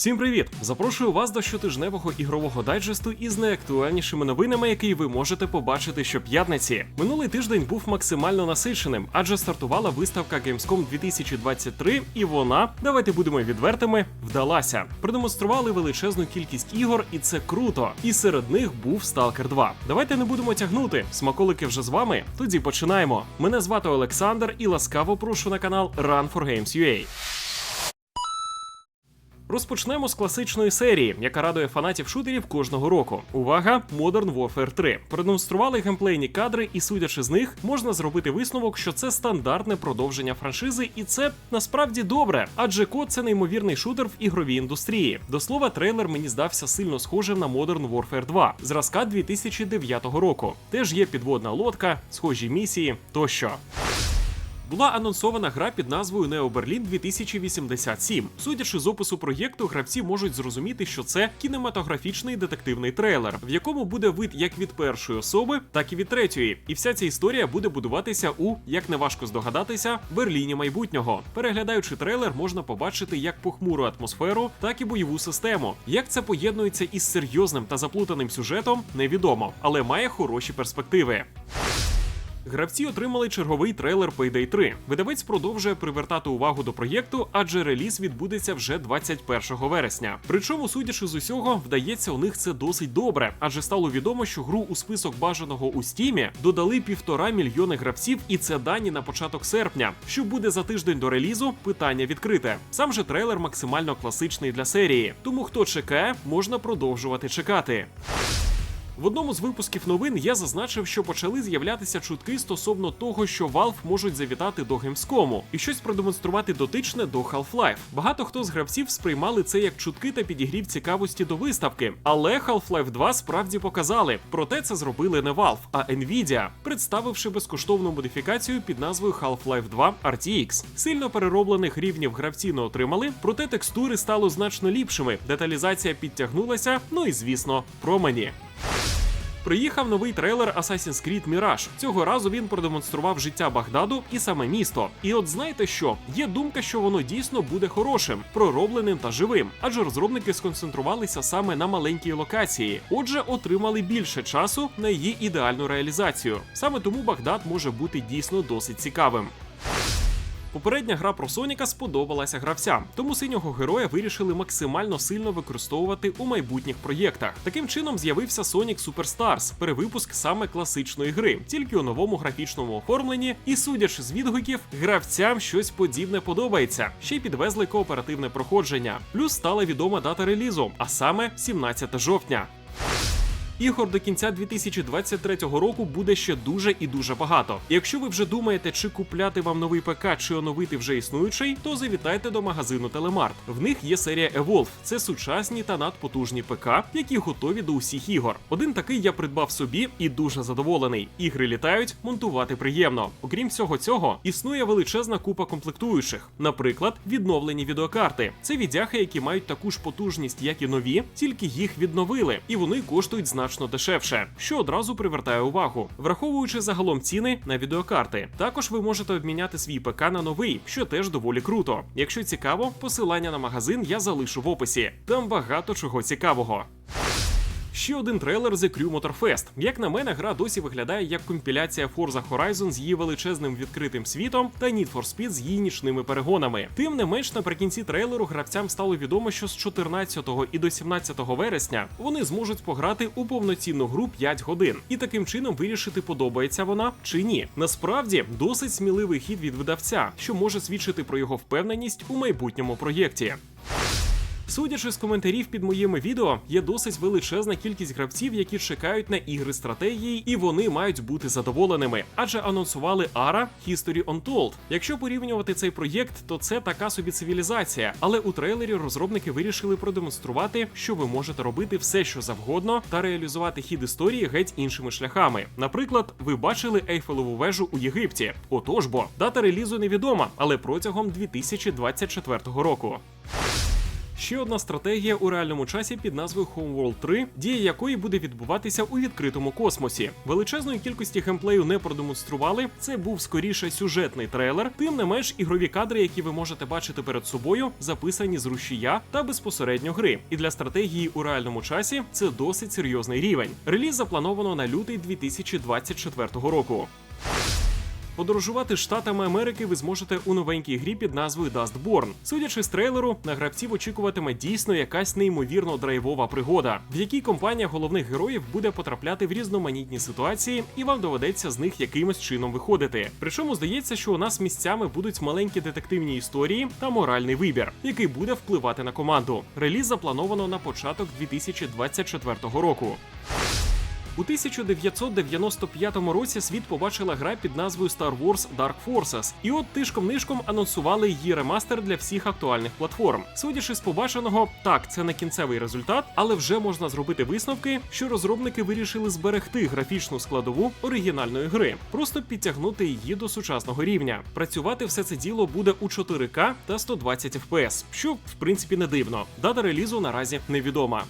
Всім привіт! Запрошую вас до щотижневого ігрового дайджесту із найактуальнішими новинами, які ви можете побачити щоп'ятниці. Минулий тиждень був максимально насиченим, адже стартувала виставка Gamescom 2023, і вона, давайте будемо відвертими, вдалася. Продемонстрували величезну кількість ігор, і це круто. І серед них був Stalker 2. Давайте не будемо тягнути. Смаколики вже з вами. Тоді починаємо. Мене звати Олександр і ласкаво прошу на канал Run for Games UA. Розпочнемо з класичної серії, яка радує фанатів шутерів кожного року. Увага! Modern Warfare 3. Продемонстрували геймплейні кадри, і судячи з них, можна зробити висновок, що це стандартне продовження франшизи, і це насправді добре. Адже код це неймовірний шутер в ігровій індустрії. До слова, трейлер мені здався сильно схожим на Modern Warfare 2, зразка 2009 року. Теж є підводна лодка, схожі місії тощо. Була анонсована гра під назвою Neo Berlin 2087. Судячи з опису проєкту, гравці можуть зрозуміти, що це кінематографічний детективний трейлер, в якому буде вид як від першої особи, так і від третьої. І вся ця історія буде будуватися у, як неважко здогадатися, Берліні майбутнього. Переглядаючи трейлер, можна побачити як похмуру атмосферу, так і бойову систему. Як це поєднується із серйозним та заплутаним сюжетом, невідомо, але має хороші перспективи. Гравці отримали черговий трейлер Payday 3. Видавець продовжує привертати увагу до проєкту, адже реліз відбудеться вже 21 вересня. Причому, судячи з усього, вдається у них це досить добре, адже стало відомо, що гру у список бажаного у стімі додали півтора мільйони гравців, і це дані на початок серпня. Що буде за тиждень до релізу? Питання відкрите. Сам же трейлер максимально класичний для серії, тому хто чекає, можна продовжувати чекати. В одному з випусків новин я зазначив, що почали з'являтися чутки стосовно того, що Valve можуть завітати до Gamescom і щось продемонструвати дотичне до Half-Life. Багато хто з гравців сприймали це як чутки та підігрів цікавості до виставки. Але Half-Life 2 справді показали. Проте це зробили не Valve, а Nvidia, представивши безкоштовну модифікацію під назвою Half-Life 2 RTX. Сильно перероблених рівнів гравці не отримали, проте текстури стало значно ліпшими. Деталізація підтягнулася. Ну і звісно, промені. Приїхав новий трейлер Assassin's Creed Mirage. Цього разу він продемонстрував життя Багдаду і саме місто. І от знаєте що? Є думка, що воно дійсно буде хорошим, проробленим та живим, адже розробники сконцентрувалися саме на маленькій локації. Отже, отримали більше часу на її ідеальну реалізацію. Саме тому Багдад може бути дійсно досить цікавим. Попередня гра про Соніка сподобалася гравцям, тому синього героя вирішили максимально сильно використовувати у майбутніх проєктах. Таким чином з'явився Sonic Superstars, перевипуск саме класичної гри, тільки у новому графічному оформленні. І судячи з відгуків, гравцям щось подібне подобається. Ще й підвезли кооперативне проходження. Плюс стала відома дата релізу, а саме 17 жовтня. Ігор до кінця 2023 року буде ще дуже і дуже багато. Якщо ви вже думаєте, чи купляти вам новий ПК, чи оновити вже існуючий, то завітайте до магазину Телемарт. В них є серія Evolve. Це сучасні та надпотужні ПК, які готові до усіх ігор. Один такий я придбав собі і дуже задоволений. Ігри літають, монтувати приємно. Окрім всього цього, існує величезна купа комплектуючих, наприклад, відновлені відеокарти. Це відяхи, які мають таку ж потужність, як і нові, тільки їх відновили, і вони коштують значно значно дешевше, що одразу привертає увагу, враховуючи загалом ціни на відеокарти. Також ви можете обміняти свій ПК на новий, що теж доволі круто. Якщо цікаво, посилання на магазин я залишу в описі. Там багато чого цікавого. Ще один трейлер The Crew Motorfest. Як на мене, гра досі виглядає як компіляція Forza Horizon з її величезним відкритим світом та Need for Speed з її нічними перегонами. Тим не менш, наприкінці трейлеру гравцям стало відомо, що з 14 і до 17 вересня вони зможуть пограти у повноцінну гру 5 годин і таким чином вирішити, подобається вона чи ні. Насправді досить сміливий хід від видавця, що може свідчити про його впевненість у майбутньому проєкті. Судячи з коментарів під моїми відео, є досить величезна кількість гравців, які чекають на ігри стратегії, і вони мають бути задоволеними, адже анонсували ARA History Untold. Якщо порівнювати цей проєкт, то це така собі цивілізація. Але у трейлері розробники вирішили продемонструвати, що ви можете робити все, що завгодно, та реалізувати хід історії геть іншими шляхами. Наприклад, ви бачили Ейфелеву вежу у Єгипті. Отож бо дата релізу невідома, але протягом 2024 року. Ще одна стратегія у реальному часі під назвою Homeworld 3, дія якої буде відбуватися у відкритому космосі. Величезної кількості геймплею не продемонстрували. Це був скоріше сюжетний трейлер. Тим не менш, ігрові кадри, які ви можете бачити перед собою, записані з рушія та безпосередньо гри. І для стратегії у реальному часі це досить серйозний рівень. Реліз заплановано на лютий 2024 року. Подорожувати штатами Америки ви зможете у новенькій грі під назвою Dustborn. Судячи з трейлеру, на гравців очікуватиме дійсно якась неймовірно драйвова пригода, в якій компанія головних героїв буде потрапляти в різноманітні ситуації, і вам доведеться з них якимось чином виходити. Причому здається, що у нас місцями будуть маленькі детективні історії та моральний вибір, який буде впливати на команду. Реліз заплановано на початок 2024 року. У 1995 році світ побачила гра під назвою Star Wars Dark Forces, і от тишком-нишком анонсували її ремастер для всіх актуальних платформ. Судячи з побаченого, так це не кінцевий результат, але вже можна зробити висновки, що розробники вирішили зберегти графічну складову оригінальної гри, просто підтягнути її до сучасного рівня. Працювати все це діло буде у 4К та 120 FPS, що в принципі не дивно. Дата релізу наразі невідома.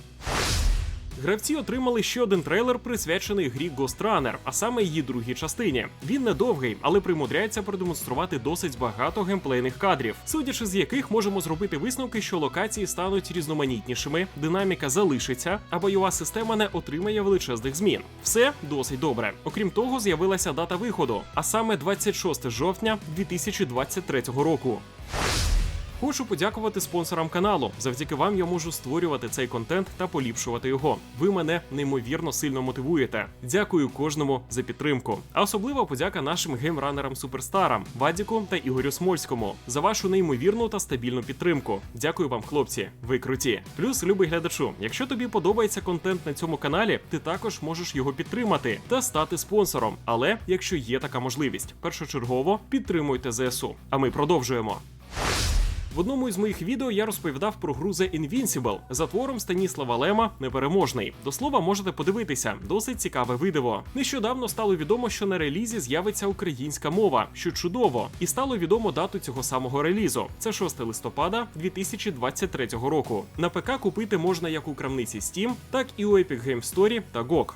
Гравці отримали ще один трейлер, присвячений грі Ghost Runner, а саме її другій частині. Він недовгий, але примудряється продемонструвати досить багато геймплейних кадрів, судячи з яких можемо зробити висновки, що локації стануть різноманітнішими, динаміка залишиться, а бойова система не отримає величезних змін. Все досить добре. Окрім того, з'явилася дата виходу, а саме 26 жовтня 2023 року. Хочу подякувати спонсорам каналу. Завдяки вам я можу створювати цей контент та поліпшувати його. Ви мене неймовірно сильно мотивуєте. Дякую кожному за підтримку. А особлива подяка нашим геймранерам суперстарам Вадіку та Ігорю Смольському за вашу неймовірну та стабільну підтримку. Дякую вам, хлопці. Ви круті. Плюс, любий глядачу, якщо тобі подобається контент на цьому каналі, ти також можеш його підтримати та стати спонсором. Але якщо є така можливість, першочергово підтримуйте ЗСУ. А ми продовжуємо. В одному із моїх відео я розповідав про гру The Invincible за твором Станіслава Лема Непереможний. До слова, можете подивитися, досить цікаве відео. Нещодавно стало відомо, що на релізі з'явиться українська мова, що чудово, і стало відомо дату цього самого релізу. Це 6 листопада 2023 року. На ПК купити можна як у крамниці Steam, так і у Epic Game Store та GOG.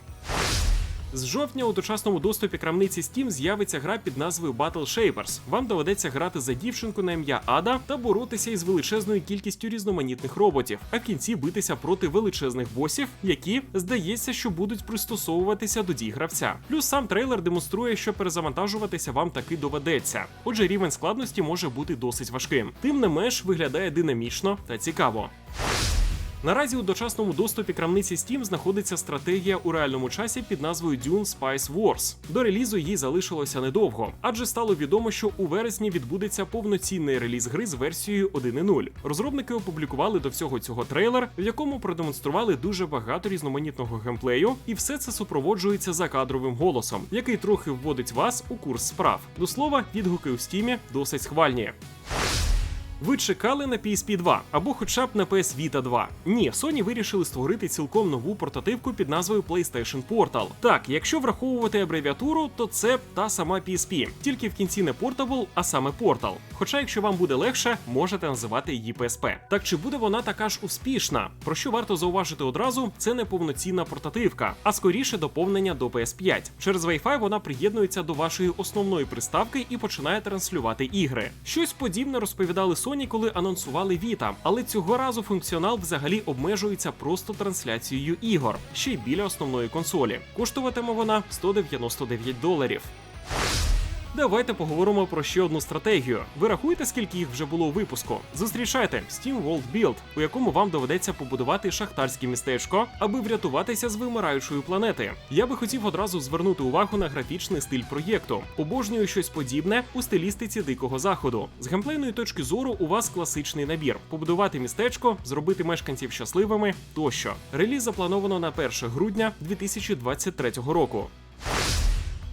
З жовтня у дочасному доступі крамниці Steam з'явиться гра під назвою Battle Shapers. Вам доведеться грати за дівчинку на ім'я Ада та боротися із величезною кількістю різноманітних роботів, а в кінці битися проти величезних босів, які здається, що будуть пристосовуватися до дій гравця. Плюс сам трейлер демонструє, що перезавантажуватися вам таки доведеться. Отже, рівень складності може бути досить важким. Тим не менш виглядає динамічно та цікаво. Наразі у дочасному доступі крамниці Steam знаходиться стратегія у реальному часі під назвою Dune Spice Wars. До релізу їй залишилося недовго, адже стало відомо, що у вересні відбудеться повноцінний реліз гри з версією 1.0. Розробники опублікували до всього цього трейлер, в якому продемонстрували дуже багато різноманітного геймплею, і все це супроводжується закадровим голосом, який трохи вводить вас у курс справ. До слова, відгуки у стімі досить схвальні. Ви чекали на PSP 2 або хоча б на PS Vita 2? Ні, Sony вирішили створити цілком нову портативку під назвою PlayStation Portal. Так, якщо враховувати абревіатуру, то це та сама PSP, тільки в кінці не Portable, а саме Portal. Хоча, якщо вам буде легше, можете називати її PSP. Так чи буде вона така ж успішна? Про що варто зауважити одразу, це не повноцінна портативка, а скоріше доповнення до PS5. Через Wi-Fi вона приєднується до вашої основної приставки і починає транслювати ігри. Щось подібне розповідали Sony, коли анонсували Vita, але цього разу функціонал взагалі обмежується просто трансляцією ігор, ще й біля основної консолі. Коштуватиме вона 199 доларів. Давайте поговоримо про ще одну стратегію. Ви рахуєте, скільки їх вже було у випуску? Зустрічайте Steam World Build, у якому вам доведеться побудувати шахтарське містечко, аби врятуватися з вимираючої планети. Я би хотів одразу звернути увагу на графічний стиль проєкту. Обожнюю щось подібне у стилістиці дикого заходу. З геймплейної точки зору у вас класичний набір: побудувати містечко, зробити мешканців щасливими тощо. Реліз заплановано на 1 грудня 2023 року.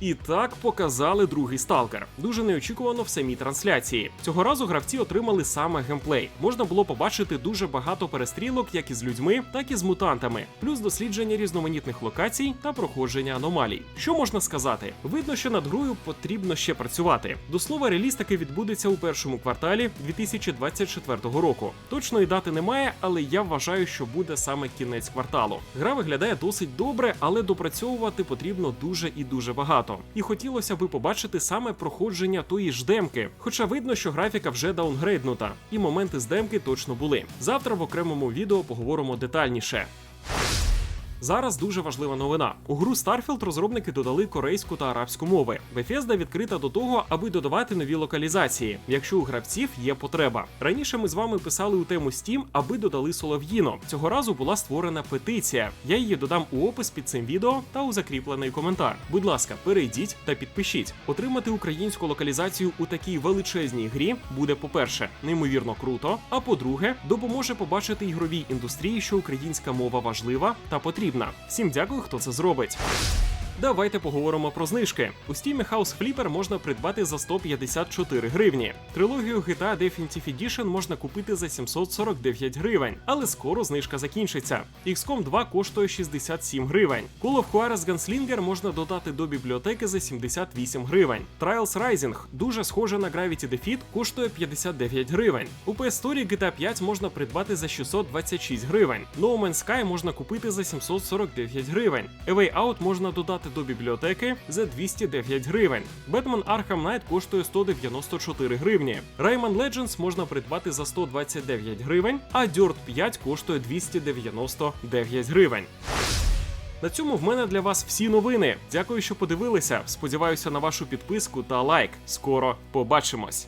І так показали другий сталкер. Дуже неочікувано в самій трансляції. Цього разу гравці отримали саме геймплей. Можна було побачити дуже багато перестрілок, як із людьми, так і з мутантами, плюс дослідження різноманітних локацій та проходження аномалій. Що можна сказати? Видно, що над грою потрібно ще працювати. До слова, реліз таки відбудеться у першому кварталі 2024 року. Точної дати немає, але я вважаю, що буде саме кінець кварталу. Гра виглядає досить добре, але допрацьовувати потрібно дуже і дуже багато. І хотілося би побачити саме проходження тої ж демки. Хоча видно, що графіка вже даунгрейднута, і моменти з демки точно були. Завтра в окремому відео поговоримо детальніше. Зараз дуже важлива новина. У гру Starfield розробники додали корейську та арабську мови. Bethesda відкрита до того, аби додавати нові локалізації, якщо у гравців є потреба. Раніше ми з вами писали у тему Steam, аби додали Солов'їно. Цього разу була створена петиція. Я її додам у опис під цим відео та у закріплений коментар. Будь ласка, перейдіть та підпишіть. Отримати українську локалізацію у такій величезній грі буде, по-перше, неймовірно круто. А по-друге, допоможе побачити ігровій індустрії, що українська мова важлива та потрібна. Всім дякую, хто це зробить. Давайте поговоримо про знижки. У Steam House Flipper можна придбати за 154 гривні. Трилогію GTA Definitive Edition можна купити за 749 гривень, але скоро знижка закінчиться. XCOM 2 коштує 67 гривень. Call of Juarez Gunslinger можна додати до бібліотеки за 78 гривень. Trials Rising, дуже схоже на Gravity Defeat, коштує 59 гривень. У PS Store GTA 5 можна придбати за 626 гривень. No Man's Sky можна купити за 749 гривень. A Way Out можна додати до бібліотеки за 209 гривень. Batman Arkham Knight коштує 194 гривні. Rayman Legends можна придбати за 129 гривень, а Dirt 5 коштує 299 гривень. На цьому в мене для вас всі новини. Дякую, що подивилися. Сподіваюся на вашу підписку та лайк. Скоро побачимось.